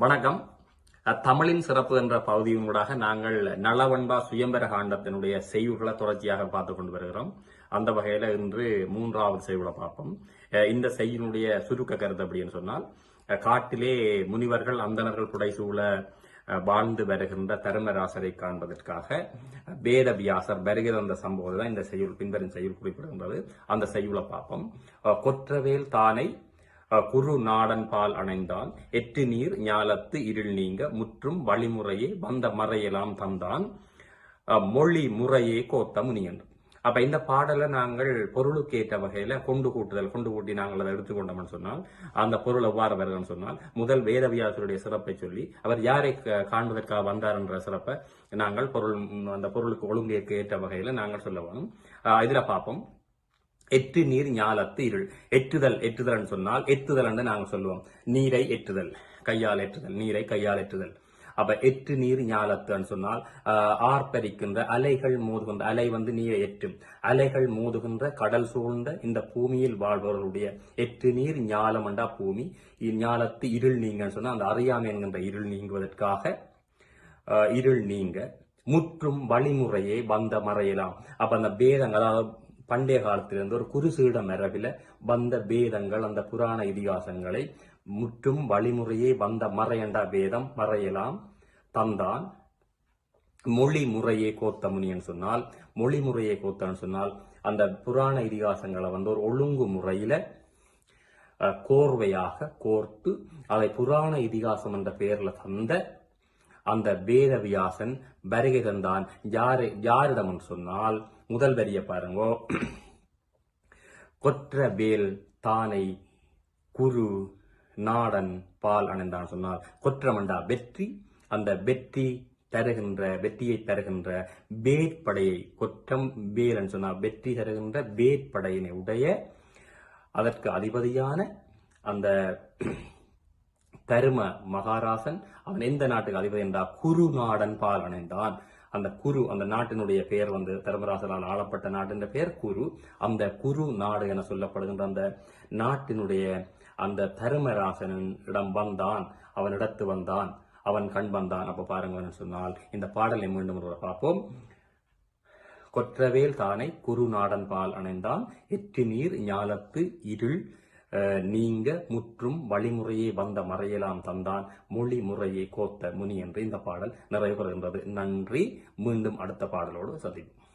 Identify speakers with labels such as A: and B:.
A: வணக்கம். தமிழின் சிறப்பு என்ற பகுதியினூடாக நாங்கள் நலவன்பா சுயம்பர காண்டத்தினுடைய செய்வுகளை தொடர்ச்சியாக பார்த்து கொண்டு வருகிறோம். அந்த வகையில இன்று மூன்றாவது செய்யுளை பார்ப்போம். இந்த செய்யினுடைய சுருக்க கருத்து அப்படின்னு சொன்னால் காட்டிலே முனிவர்கள் அந்தணர்கள் புடைசூழ வாழ்ந்து வருகின்ற தருமராசரை காண்பதற்காக அஹ், வேதவியாசர் வருகிற அந்த சம்பவம் தான் இந்த செய்யுள் பின்வரும் செய்யுள் குறிப்பிடுகின்றது. அந்த செய்யுளை பார்ப்போம். கொற்றவேல் தானை குரு நாடன் பால் அணைந்தான் எட்டு நீர் ஞாலத்து இருள் நீங்க முற்றும் வழிமுறையே வந்த மறையெல்லாம் தந்தான். மொழி முறையே கோத்த முனியன் அப்ப இந்த பாடலை நாங்கள் பொருளுக்கு ஏற்ற வகையில கொண்டு கூட்டுதல் கொண்டு கூட்டி நாங்கள் அதை எடுத்துக்கொண்டோம்னு சொன்னால் அந்த பொருள் எவ்வாறு வருதுன்னு சொன்னால் முதல் வேதவியாசருடைய சிறப்பை சொல்லி அவர் யாரை க- காண்பதற்காக வந்தார் என்ற சிறப்பை நாங்கள் பொருள் அந்த பொருளுக்கு ஒழுங்கிற்கு ஏற்ற வகையில நாங்கள் சொல்ல வேணும். இதுல பார்ப்போம். எட்டு நீர் ஞாலத்து இருள். எட்டுதல் எட்டுதல்னு சொன்னால் எத்துதல் நாங்கள் சொல்லுவோம். நீரை எட்டுதல் கையால் எட்டுதல் நீரை கையால் எட்டுதல். அப்ப எட்டு நீர் ஞாலத்துன்னு சொன்னால் ஆர்ப்பரிக்கின்ற அலைகள் மோதுகின்ற அலை வந்து நீரை எட்டும். அலைகள் மோதுகின்ற கடல் சூழ்ந்த இந்த பூமியில் வாழ்பவர்களுடைய எட்டு நீர் ஞாலம் என்றா பூமி. ஞாலத்து இருள் நீங்கன்னு சொன்னால் அந்த அறியாமை என்கின்ற இருள் நீங்குவதற்காக இருள் நீங்க முற்றும் வழிமுறையே வந்த மறையலாம். அப்ப அந்த பேதங்கள் அதாவது பண்டைய காலத்திலிருந்து ஒரு குருசீட மரபில வந்த பேதங்கள் அந்த புராண இதிகாசங்களை முற்றும் வழிமுறையே வந்த மறையண்டா வேதம் மறையலாம். தந்தான் மொழி முறையே கோத்தமுனின்னு சொன்னால் மொழி முறையே கோத்தன்னு சொன்னால் அந்த புராண இதிகாசங்களை வந்து ஒரு ஒழுங்கு முறையில கோர்வையாக கோர்த்து அதை புராண இதிகாசம் என்ற பெயர்ல தந்த அந்த வேதவியாசன் வருகை தந்தான். யாரு யாரிடம் சொன்னால் முதல் வரிய பாருங்கோ. கொற்ற வேல் தானை குரு நாடன் பால் அணைந்தான் சொன்னால் கொற்றமண்டா வெற்றி. அந்த வெற்றி தருகின்ற வெற்றியை தருகின்ற வேட்படையை கொற்றம் வேலன் சொன்னால் வெற்றி தருகின்ற வேட்படையினை உடைய அதற்கு அதிபதியான அந்த தரும மகாராசன் அவன் எந்த நாட்டுக்கு அதிபதி என்றால் குரு நாடன் பால் அணைந்தான். அந்த குரு அந்த நாட்டினுடைய பெயர் வந்து தர்மராசரால் ஆளப்பட்ட நாட்டின் பெயர் குரு அந்த குரு நாடு என சொல்லப்படுகின்ற அந்த நாட்டினுடைய அந்த தருமராசனிடம் வந்தான். அவனிடத்து வந்தான். அவன் கண் வந்தான். அப்ப பாருங்க சொன்னால் இந்த பாடலை மீண்டும் ஒரு பார்ப்போம். கொற்றவேல் தானை குரு நாடன் பால் அணைந்தான். எட்டு நீர் ஞாலத்து இருள் நீங்க முற்றும் வழிமுறையே வந்த மறையலாம் தந்தான் மொழி முறையை கோத்த முனி என்று இந்த பாடல் நிறைவு பெறுகின்றது நன்றி. மீண்டும் அடுத்த பாடலோடு சந்திப்போம்.